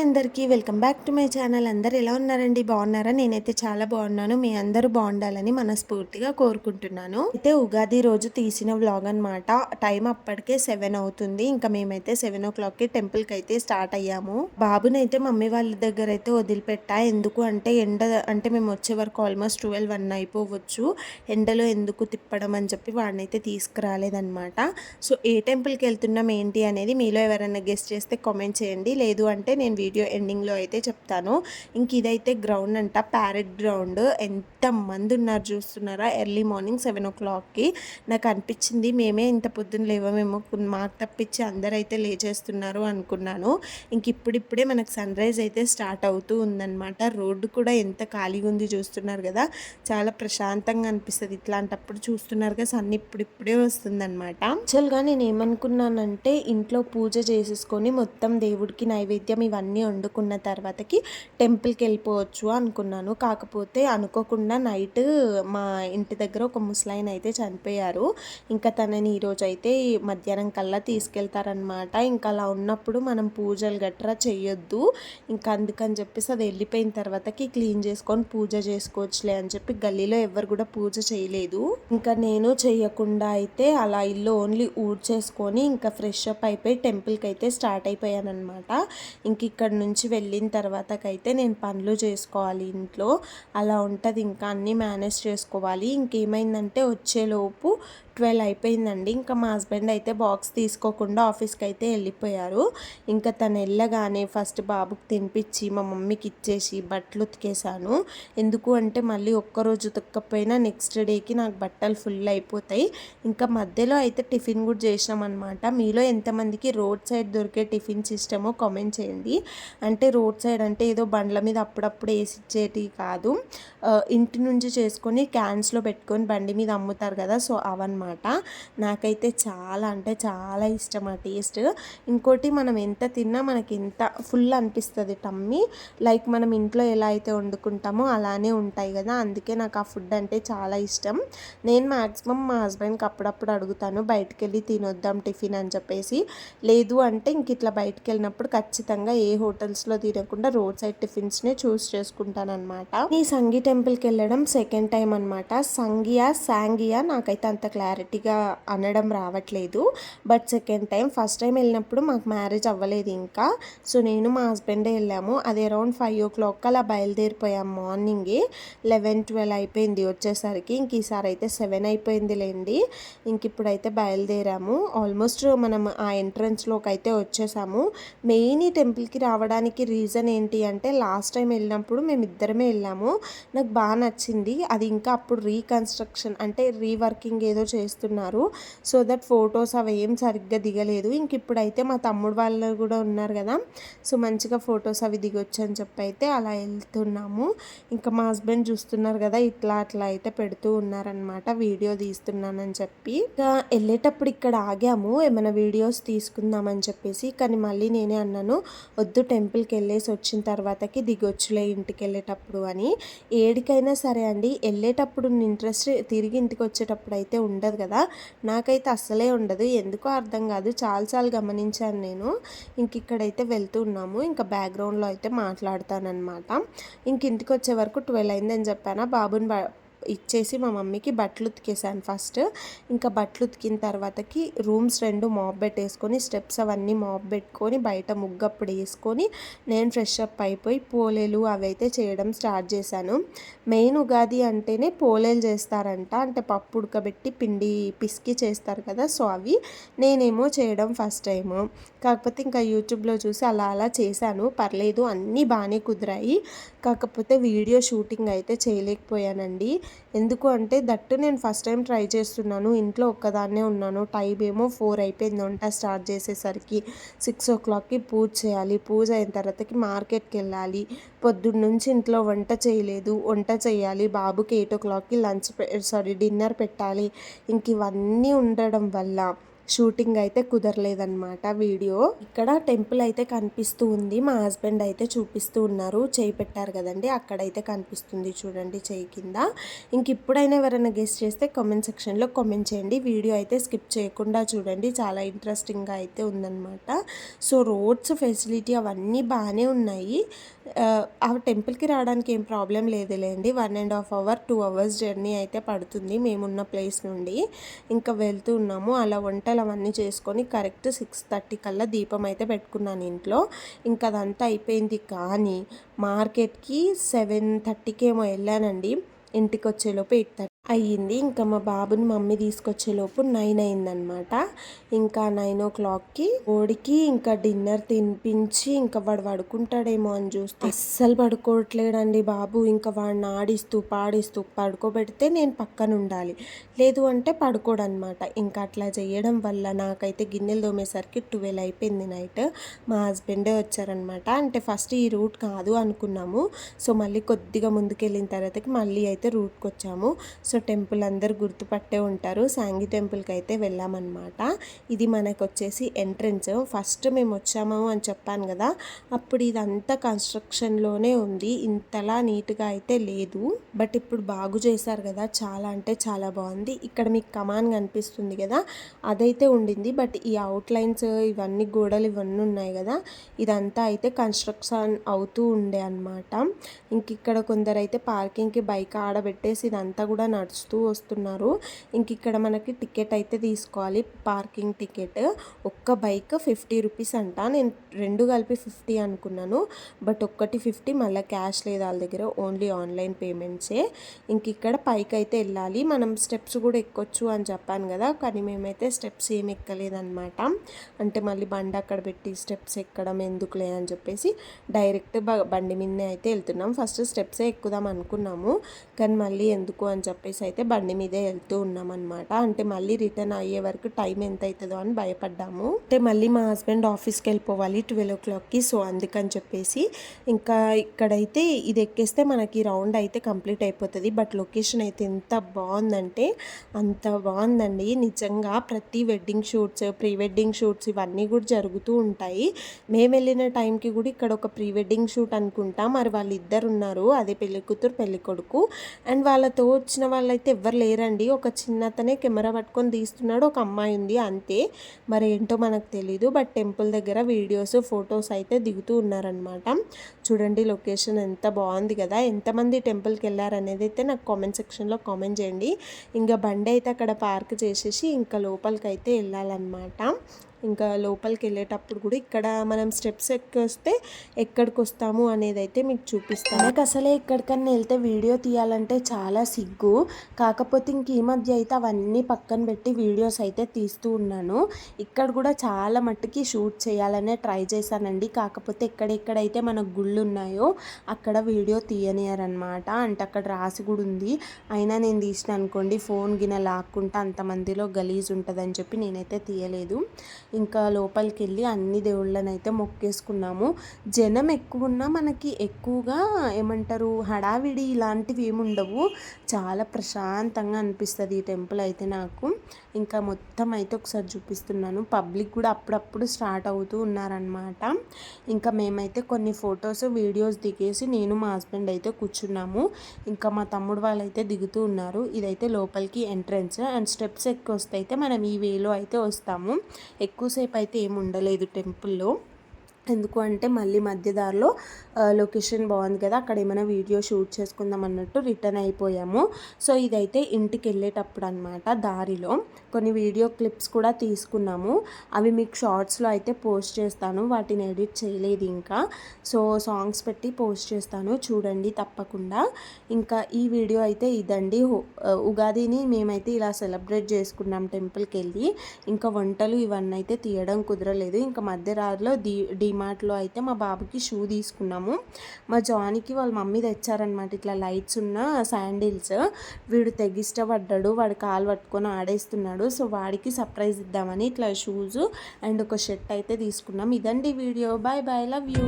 Hi అందరికీ welcome back to my channel. అందరు ఎలా ఉన్నారండి? బాగున్నారా? నేనైతే చాలా బాగున్నాను. మీ అందరూ బాగుండాలని మనస్ఫూర్తిగా కోరుకుంటున్నాను. అయితే ఉగాది రోజు తీసిన వ్లాగ్ అనమాట టైం అప్పటికే సెవెన్ అవుతుంది. ఇంకా మేమైతే సెవెన్ ఓ క్లాక్కి టెంపుల్కి అయితే స్టార్ట్ అయ్యాము. బాబునైతే మమ్మీ వాళ్ళ దగ్గర అయితే వదిలిపెట్టా. ఎందుకు అంటే ఎండ అంటే మేము వచ్చే వరకు ఆల్మోస్ట్ ట్వెల్వ్ వన్ అయిపోవచ్చు. ఎండలో ఎందుకు తిప్పడం అని చెప్పి వాడిని అయితే తీసుకురాలేదనమాట సో ఏ టెంపుల్కి వెళ్తున్నాం ఏంటి అనేది మీలో ఎవరైనా గెస్ట్ చేస్తే కామెంట్ చేయండి. లేదు అంటే నేను వీడియో ఎండింగ్లో అయితే చెప్తాను. ఇంక ఇదైతే గ్రౌండ్ అంట ప్యారెట్ గ్రౌండ్. ఎంత మంది ఉన్నారు చూస్తున్నారా? ఎర్లీ మార్నింగ్ సెవెన్ ఓ క్లాక్కి. నాకు అనిపించింది మేమే ఇంత పొద్దున్న లేవమేమో మాకు తప్పించి అందరైతే లేచేస్తున్నారు అనుకున్నాను. ఇంక ఇప్పుడిప్పుడే మనకు సన్ రైజ్ అయితే స్టార్ట్ అవుతూ ఉందన్నమాట. రోడ్డు కూడా ఎంత ఖాళీగా ఉంది చూస్తున్నారు కదా? చాలా ప్రశాంతంగా అనిపిస్తుంది. ఇట్లాంటప్పుడు చూస్తున్నారు కదా సన్ ఇప్పుడిప్పుడే వస్తుందన్నమాట. యాక్చువల్గా నేను ఏమనుకున్నానంటే ఇంట్లో పూజ చేసేసుకొని మొత్తం దేవుడికి నైవేద్యం ఇవన్నీ వండుకున్న తర్వాతకి టెంపుల్కి వెళ్ళిపోవచ్చు అనుకున్నాను. కాకపోతే అనుకోకుండా నైట్ మా ఇంటి దగ్గర ఒక ముసలాయన అయితే చనిపోయారు. ఇంకా తనని ఈరోజు అయితే మధ్యాహ్నం కల్లా తీసుకెళ్తారనమాట ఇంకా అలా ఉన్నప్పుడు మనం పూజలు గట్రా చేయొద్దు ఇంకా అందుకని చెప్పేసి అది వెళ్ళిపోయిన తర్వాతకి క్లీన్ చేసుకొని పూజ చేసుకోవచ్చులే అని చెప్పి గల్లీలో ఎవరు కూడా పూజ చేయలేదు. ఇంకా నేను చేయకుండా అయితే అలా ఇల్లు ఓన్లీ చేసుకొని ఇంకా ఫ్రెష్ అప్ అయిపోయి టెంపుల్కి అయితే స్టార్ట్ అయిపోయాను అనమాట ఇంక ఇక్కడ అక్కడి నుంచి వెళ్ళిన తర్వాతకైతే నేను పనులు చేసుకోవాలి ఇంట్లో. అలా ఉంటుంది. ఇంకా అన్నీ మేనేజ్ చేసుకోవాలి. ఇంకేమైందంటే వచ్చేలోపు ట్వెల్వ్ అయిపోయిందండి. ఇంకా మా హస్బెండ్ అయితే బాక్స్ తీసుకోకుండా ఆఫీస్కి అయితే వెళ్ళిపోయారు. ఇంకా తను వెళ్ళగానే ఫస్ట్ బాబుకి తినిపించి మా మమ్మీకి ఇచ్చేసి బట్టలు ఉతికేసాను ఎందుకు అంటే మళ్ళీ ఒక్కరోజు ఉతకపోయినా నెక్స్ట్ డేకి నాకు బట్టలు ఫుల్ అయిపోతాయి. ఇంకా మధ్యలో అయితే టిఫిన్ కూడా చేసినాం అనమాట మీలో ఎంతమందికి రోడ్ సైడ్ దొరికే టిఫిన్ సిస్టమో కామెంట్ చేయండి. అంటే రోడ్ సైడ్ అంటే ఏదో బండ్ల మీద అప్పుడప్పుడు వేసిచ్చేటి కాదు. ఇంటి నుంచి చేసుకొని క్యాన్స్లో పెట్టుకొని బండి మీద అమ్ముతారు కదా సో అవన్నమాట. అనమాట నాకైతే చాలా అంటే చాలా ఇష్టం ఆ టేస్ట్. ఇంకోటి మనం ఎంత తిన్నా మనకి ఎంత ఫుల్ అనిపిస్తుంది టమ్మీ. లైక్ మనం ఇంట్లో ఎలా అయితే వండుకుంటామో అలానే ఉంటాయి కదా. అందుకే నాకు ఆ ఫుడ్ అంటే చాలా ఇష్టం. నేను మ్యాక్సిమం మా హస్బెండ్కి అప్పుడప్పుడు అడుగుతాను బయటకు వెళ్ళి తినొద్దాం టిఫిన్ అని చెప్పేసి. లేదు అంటే ఇంక ఇట్లా బయటకు వెళ్ళినప్పుడు ఖచ్చితంగా ఏ హోటల్స్లో తినకుండా రోడ్ సైడ్ టిఫిన్స్నే చూస్ చేసుకుంటాను అనమాట ఈ సంగీ టెంపుల్కి వెళ్ళడం సెకండ్ టైం అనమాట సంగియా సాంగియా నాకైతే అంత క్లారిటీ క్లారిటీగా అనడం రావట్లేదు. But second time first time వెళ్ళినప్పుడు మాకు మ్యారేజ్ అవ్వలేదు ఇంకా. సో నేను మా హస్బెండే వెళ్ళాము. అది అరౌండ్ ఫైవ్ ఓ క్లాక్ అలా బయలుదేరిపోయాం మార్నింగే. లెవెన్ ట్వెల్వ్ అయిపోయింది వచ్చేసరికి. ఇంక ఈసారి అయితే సెవెన్ అయిపోయింది లేండి ఇంక ఇప్పుడైతే బయలుదేరాము. ఆల్మోస్ట్ మనం ఆ ఎంట్రన్స్లోకి అయితే వచ్చేసాము. మెయిన్ ఈ టెంపుల్కి రావడానికి రీజన్ ఏంటి అంటే లాస్ట్ టైం వెళ్ళినప్పుడు మేము ఇద్దరమే వెళ్ళాము. నాకు బాగా నచ్చింది. అది ఇంకా అప్పుడు రీకన్స్ట్రక్షన్ అంటే రీవర్కింగ్ ఏదో చేసి చేస్తున్నారు. సో దట్ ఫొటోస్ అవి ఏం సరిగ్గా దిగలేదు. ఇంక ఇప్పుడైతే మా తమ్ముడు వాళ్ళు కూడా ఉన్నారు కదా. సో మంచిగా ఫొటోస్ అవి దిగొచ్చు అని చెప్పి అయితే అలా వెళ్తున్నాము. ఇంకా మా హస్బెండ్ చూస్తున్నారు కదా ఇట్లా అట్లా అయితే పెడుతూ ఉన్నారనమాట వీడియో తీస్తున్నానని చెప్పి. ఇంకా వెళ్ళేటప్పుడు ఇక్కడ ఆగాము. ఏమైనా వీడియోస్ తీసుకుందామని చెప్పేసి. కానీ మళ్ళీ నేనే అన్నాను వద్దు టెంపుల్కి వెళ్ళేసి వచ్చిన తర్వాతకి దిగొచ్చులే ఇంటికి వెళ్ళేటప్పుడు అని. ఏడికైనా సరే అండి వెళ్ళేటప్పుడు ఇంట్రెస్ట్ తిరిగి ఇంటికి వచ్చేటప్పుడు అయితే ఉండదు. కదా. నాకైతే అస్సలే ఉండదు. ఎందుకో అర్థం కాదు. చాలాసార్లు గమనించాను నేను. ఇంక ఇక్కడైతే వెళ్తూ ఉన్నాము. ఇంకా బ్యాక్గ్రౌండ్లో అయితే మాట్లాడతానమాట ఇంక ఇంటికి వచ్చే వరకు ట్వెల్వ్ అయిందని చెప్పాను? బాబుని ఇచ్చేసి మా మమ్మీకి బట్టలు ఉతికేసాను ఫస్ట్. ఇంకా బట్టలు ఉతికిన తర్వాతకి రూమ్స్ రెండు మాప్ పెట్టేసుకొని స్టెప్స్ అవన్నీ మాప్ పెట్టుకొని బయట ముగ్గప్పుడు వేసుకొని నేను ఫ్రెష్ అప్ అయిపోయి పోలేలు అవి అయితే చేయడం స్టార్ట్ చేశాను. మెయిన్ ఉగాది అంటేనే పోలేలు చేస్తారంట. అంటే పప్పు ఉడకబెట్టి పిండి పిసికి చేస్తారు కదా సో అవి నేనేమో చేయడం ఫస్ట్ టైము. కాకపోతే ఇంకా యూట్యూబ్లో చూసి అలా అలా చేశాను. పర్లేదు అన్నీ బాగానే కుదిరాయి. కాకపోతే వీడియో షూటింగ్ అయితే చేయలేకపోయానండి. ఎందుకు అంటే దట్టు నేను ఫస్ట్ టైం ట్రై చేస్తున్నాను. ఇంట్లో ఒక్కదాన్నే ఉన్నాను. టైం ఏమో ఫోర్ అయిపోయింది. వంట స్టార్ట్ చేసేసరికి సిక్స్ ఓ క్లాక్కి పూజ చేయాలి. పూజ అయిన తర్వాతకి మార్కెట్కి వెళ్ళాలి. పొద్దున్న నుంచి ఇంట్లో వంట చేయలేదు. వంట చేయాలి. బాబుకి ఎయిట్ ఓ క్లాక్కి లంచ్ సారీ డిన్నర్ పెట్టాలి. ఇంక ఇవన్నీ ఉండడం వల్ల షూటింగ్ అయితే కుదరలేదన్నమాట వీడియో. ఇక్కడ టెంపుల్ అయితే కనిపిస్తూ ఉంది. మా హస్బెండ్ అయితే చూపిస్తూ ఉన్నారు. చేయి పెట్టారు కదండి. అక్కడైతే కనిపిస్తుంది చూడండి చేయి కింద. ఇంక ఇప్పుడైనా ఎవరైనా గెస్ట్ చేస్తే కామెంట్ సెక్షన్లో కామెంట్ చేయండి. వీడియో అయితే స్కిప్ చేయకుండా చూడండి. చాలా ఇంట్రెస్టింగ్గా అయితే ఉందన్నమాట. సో రోడ్స్ ఫెసిలిటీ అవన్నీ బాగానే ఉన్నాయి. ఆ, టెంపుల్కి రావడానికి ఏం ప్రాబ్లం లేదులేండి. One and half hour two hours journey అయితే పడుతుంది. మేమున్న ప్లేస్ నుండి. ఇంకా వెళ్తూ ఉన్నాము. అలా వంటలు అవన్నీ చేసుకొని కరెక్ట్ సిక్స్ థర్టీ కల్లా దీపం అయితే పెట్టుకున్నాను ఇంట్లో. ఇంకా అదంతా అయిపోయింది కానీ మార్కెట్కి సెవెన్ థర్టీకి ఏమో వెళ్ళానండి. ఇంటికి వచ్చేలోపు ఎయిట్ థర్టీ అయ్యింది. ఇంకా మా బాబుని మమ్మీ తీసుకొచ్చేలోపు నైన్ అయిందనమాట ఇంకా నైన్ ఓ క్లాక్కి ఓడికి ఇంకా డిన్నర్ తినిపించి ఇంకా వాడు పడుకుంటాడేమో అని చూస్తే అస్సలు పడుకోవట్లేడండి బాబు. ఇంకా వాడిని ఆడిస్తూ పాడిస్తూ పడుకోబెడితే నేను పక్కన ఉండాలి లేదు అంటే పడుకోడనమాట ఇంకా అట్లా చేయడం వల్ల నాకైతే గిన్నెలు తోమేసరికి ట్వెల్వ్ అయిపోయింది నైట్. మా హస్బెండే వచ్చారనమాట అంటే ఫస్ట్ ఈ రూట్ కాదు అనుకున్నాము. సో మళ్ళీ కొద్దిగా ముందుకెళ్ళిన తర్వాతకి మళ్ళీ అయితే రూట్కి వచ్చాము సో టెంపుల్ అందరు గుర్తుపట్టే ఉంటారు. సాంగి టెంపుల్కి అయితే వెళ్ళామన్నమాట. ఇది మనకు వచ్చేసి ఎంట్రన్స్. ఫస్ట్ మేము వచ్చాము అని చెప్పాను కదా అప్పుడు ఇదంతా కన్స్ట్రక్షన్లోనే ఉంది. ఇంతలా నీట్గా అయితే లేదు. బట్ ఇప్పుడు బాగు చేశారు కదా చాలా అంటే చాలా బాగుంది. ఇక్కడ మీకు కమాన్ కనిపిస్తుంది కదా అదైతే ఉండింది. బట్ ఈ అవుట్లైన్స్ ఇవన్నీ గోడలు ఇవన్నీ ఉన్నాయి కదా ఇదంతా అయితే కన్స్ట్రక్షన్ అవుతూ ఉండే అనమాట ఇంక ఇక్కడ కొందరు అయితే పార్కింగ్కి బైక్ ఆడబెట్టేసి ఇదంతా కూడా నడుస్తూ వస్తున్నారు. ఇంక ఇక్కడ మనకి టికెట్ అయితే తీసుకోవాలి. Parking ticket. ఒక్క బైక్ ఫిఫ్టీ రూపీస్ అంట. నేను రెండు కలిపి ఫిఫ్టీ అనుకున్నాను. బట్ ఒక్కటి ఫిఫ్టీ మళ్ళీ క్యాష్ లేదు వాళ్ళ దగ్గర. ఓన్లీ ఆన్లైన్ పేమెంట్సే. ఇంక ఇక్కడ పైకి అయితే వెళ్ళాలి. మనం స్టెప్స్ కూడా ఎక్కొచ్చు అని చెప్పాను కదా. కానీ మేమైతే స్టెప్స్ ఏమి ఎక్కలేదన్నమాట. అంటే మళ్ళీ బండి అక్కడ పెట్టి స్టెప్స్ ఎక్కడం ఎందుకులే అని చెప్పేసి డైరెక్ట్ బ- బండి మీదనే అయితే వెళ్తున్నాం. ఫస్ట్ స్టెప్సే ఎక్కుదాం అనుకున్నాము. కానీ మళ్ళీ ఎందుకు అని చెప్పేసి అయితే బండి మీదే వెళ్తూ ఉన్నాం అనమాట అంటే మళ్ళీ రిటర్న్ అయ్యే వరకు టైం ఎంత అవుతుందో అని భయపడ్డాము. అంటే మళ్ళీ మా హస్బెండ్ ఆఫీస్కి వెళ్ళిపోవాలి ట్వెల్వ్ ఓ క్లాక్కి. సో అందుకని చెప్పేసి ఇంకా ఇక్కడైతే ఇది ఎక్కేస్తే మనకి రౌండ్ అయితే కంప్లీట్ అయిపోతుంది. బట్ లొకేషన్ అయితే ఎంత బాగుందంటే అంత బాగుందండి. నిజంగా ప్రతి wedding shoots pre wedding shoots ఇవన్నీ కూడా జరుగుతూ ఉంటాయి. మేము వెళ్ళిన టైంకి కూడా ఇక్కడ ఒక ప్రీ వెడ్డింగ్ షూట్ అనుకుంటా. మరి వాళ్ళు ఇద్దరు ఉన్నారు. అదే పెళ్ళి కూతురు పెళ్ళి కొడుకు అండ్ వాళ్ళతో వచ్చిన వాళ్ళైతే ఎవ్వరు లేరండి. ఒక చిన్న అతనే కెమెరా పట్టుకొని తీస్తున్నాడు. ఒక అమ్మాయి ఉంది అంతే. మరి ఏంటో మనకు తెలీదు. బట్ టెంపుల్ దగ్గర వీడియోస్ ఫొటోస్ అయితే దిగుతూ ఉన్నారనమాట చూడండి లొకేషన్ ఎంత బాగుంది కదా. ఎంతమంది టెంపుల్కి వెళ్ళారనేది అయితే నాకు కామెంట్ సెక్షన్లో కామెంట్ చేయండి. ఇంకా బండి అయితే అక్కడ పార్క్ చేసేసి ఇంకా లోపలికి అయితే వెళ్ళాలన్నమాట. ఇంకా లోపలికి వెళ్ళేటప్పుడు కూడా ఇక్కడ మనం స్టెప్స్ ఎక్కొస్తే ఎక్కడికి వస్తాము అనేది అయితే మీకు చూపిస్తాను. నాకు అసలే ఎక్కడికన్నా వెళ్తే వీడియో తీయాలంటే చాలా సిగ్గు. కాకపోతే ఇంక ఈ మధ్య అయితే అవన్నీ పక్కన పెట్టి వీడియోస్ అయితే తీస్తూ ఉన్నాను. ఇక్కడ కూడా చాలా మట్టుకి షూట్ చేయాలనే ట్రై చేశానండి. కాకపోతే ఎక్కడెక్కడైతే మన గుళ్ళు ఉన్నాయో అక్కడ వీడియో తీయనియారనమాట అంటే అక్కడ రాసి కూడా ఉంది. అయినా నేను తీసిన అనుకోండి ఫోన్ గిన లాక్కుంటే అంతమందిలో గలీజ్ ఉంటుందని చెప్పి నేనైతే తీయలేదు. ఇంకా లోపలికి వెళ్ళి అన్ని దేవుళ్ళని అయితే మొక్కేసుకున్నాము. జనం ఎక్కువ ఉన్నా మనకి ఎక్కువగా ఏమంటారు హడావిడి ఇలాంటివి ఏమి ఉండవు. చాలా ప్రశాంతంగా అనిపిస్తుంది ఈ టెంపుల్ అయితే నాకు. ఇంకా మొత్తం అయితే ఒకసారి చూపిస్తున్నాను. పబ్లిక్ కూడా అప్పుడప్పుడు స్టార్ట్ అవుతూ ఉన్నారనమాట ఇంకా మేమైతే కొన్ని ఫొటోస్ వీడియోస్ దిగేసి నేను మా హస్బెండ్ అయితే కూర్చున్నాము. ఇంకా మా తమ్ముడు వాళ్ళైతే దిగుతూ ఉన్నారు. ఇదైతే లోపలికి ఎంట్రన్స్. అండ్ స్టెప్స్ ఎక్కువ వస్తే అయితే మనం ఈ వేలో అయితే వస్తాము. ఎక్కువసేపు అయితే ఏమి ఉండలేదు టెంపుల్లో. ఎందుకు అంటే మళ్ళీ మధ్యదారిలో లొకేషన్ బాగుంది కదా అక్కడ ఏమైనా వీడియో షూట్ చేసుకుందాం అన్నట్టు రిటర్న్ అయిపోయాము. సో ఇదైతే ఇంటికి వెళ్ళేటప్పుడు అనమాట దారిలో. కొన్ని వీడియో క్లిప్స్ కూడా తీసుకున్నాము. అవి మీకు షార్ట్స్లో అయితే పోస్ట్ చేస్తాను. వాటిని ఎడిట్ చేయలేదు ఇంకా. సో సాంగ్స్ పెట్టి పోస్ట్ చేస్తాను. చూడండి తప్పకుండా. ఇంకా ఈ వీడియో అయితే ఇదండి. ఉగాదిని మేమైతే ఇలా సెలబ్రేట్ చేసుకున్నాం టెంపుల్కి వెళ్ళి ఇంకా వంటలు ఇవన్నీ అయితే తీయడం కుదరలేదు. ఇంకా మధ్యరాత్రిలో డి డిమార్ట్లో అయితే మా బాబుకి షూ తీసుకున్నాము. మా జానికి వాళ్ళ మమ్మీ తెచ్చారనమాట ఇట్లా లైట్స్ ఉన్న శాండిల్స్. వీడు తెగిష్టపడ్డాడు. వాడు కాలు పట్టుకొని ఆడేస్తున్నాడు. సో వాడికి సర్ప్రైజ్ ఇద్దామని ఇట్లా షూస్ అండ్ ఒక షర్ట్ అయితే తీసుకున్నాం. ఇదండి video. Bye bye. Love you.